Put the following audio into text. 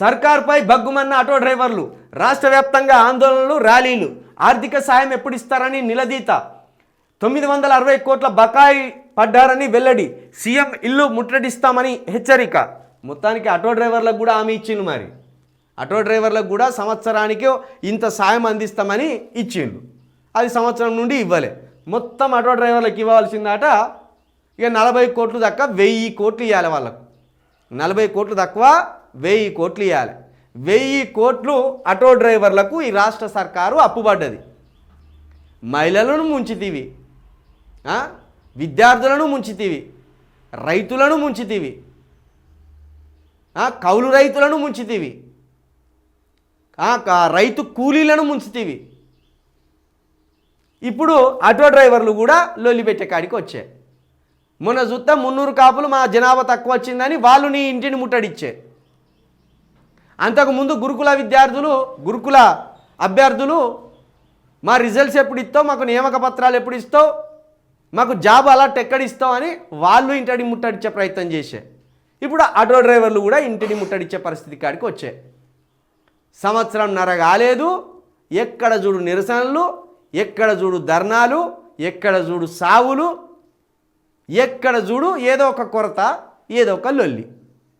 సర్కార్పై బగ్గుమన్న auto డ్రైవర్లు రాష్ట్ర వ్యాప్తంగా ఆందోళనలు ర్యాలీలు ఆర్థిక సాయం ఎప్పుడు ఇస్తారని నిలదీత. తొమ్మిది వందల అరవై కోట్ల బకాయి పడ్డారని వెల్లడి సీఎం ఇల్లు ముట్టడిస్తామని హెచ్చరిక. మొత్తానికి ఆటో డ్రైవర్లకు కూడా హామీ ఇచ్చిండు మరి. ఆటో డ్రైవర్లకు కూడా సంవత్సరానికి ఇంత సాయం అందిస్తామని ఇచ్చిండు అది సంవత్సరం నుండి ఇవ్వలే. మొత్తం ఆటో డ్రైవర్లకు ఇవ్వాల్సిందట ఇక నలభై కోట్లు దాకా వెయ్యి కోట్లు ఇవ్వాలి వాళ్ళకు. నలభై కోట్లు తక్కువ వెయ్యి కోట్లు ఇవ్వాలి వెయ్యి కోట్లు ఆటో డ్రైవర్లకు ఈ రాష్ట్ర సర్కారు అప్పుబడ్డది. మహిళలను ముంచితీవి. విద్యార్థులను ముంచితీవి. రైతులను ముంచితీవి. కౌలు రైతులను ముంచితీవి. రైతు కూలీలను ముంచితీవి. ఇప్పుడు ఆటో డ్రైవర్లు కూడా లొల్లిపెట్టే కాడికి వచ్చాయి. మొన్న చూస్తే మున్నూరు కాపులు మా జనాభా తక్కువ వచ్చిందని వాళ్ళు నీ ఇంటిని ముట్టడిచ్చే అంతకుముందు గురుకుల విద్యార్థులు గురుకుల అభ్యర్థులు మా రిజల్ట్స్ ఎప్పుడు ఇస్తావు? మాకు నియామక పత్రాలు ఎప్పుడు ఇస్తావు? మాకు జాబ్ అలర్ట్ ఎక్కడ ఇస్తావు? అని వాళ్ళు ఇంటిని ముట్టడిచ్చే ప్రయత్నం చేసే. ఇప్పుడు ఆటో డ్రైవర్లు కూడా ఇంటిని ముట్టడిచ్చే పరిస్థితి కాడికి వచ్చాయి సంవత్సరం నర కాలేదు. ఎక్కడ చూడు నిరసనలు ఎక్కడ చూడు ధర్నాలు ఎక్కడ చూడు సావులు ఎక్కడ చూడు ఏదో ఒక కొరత ఏదో ఒక లొల్లి.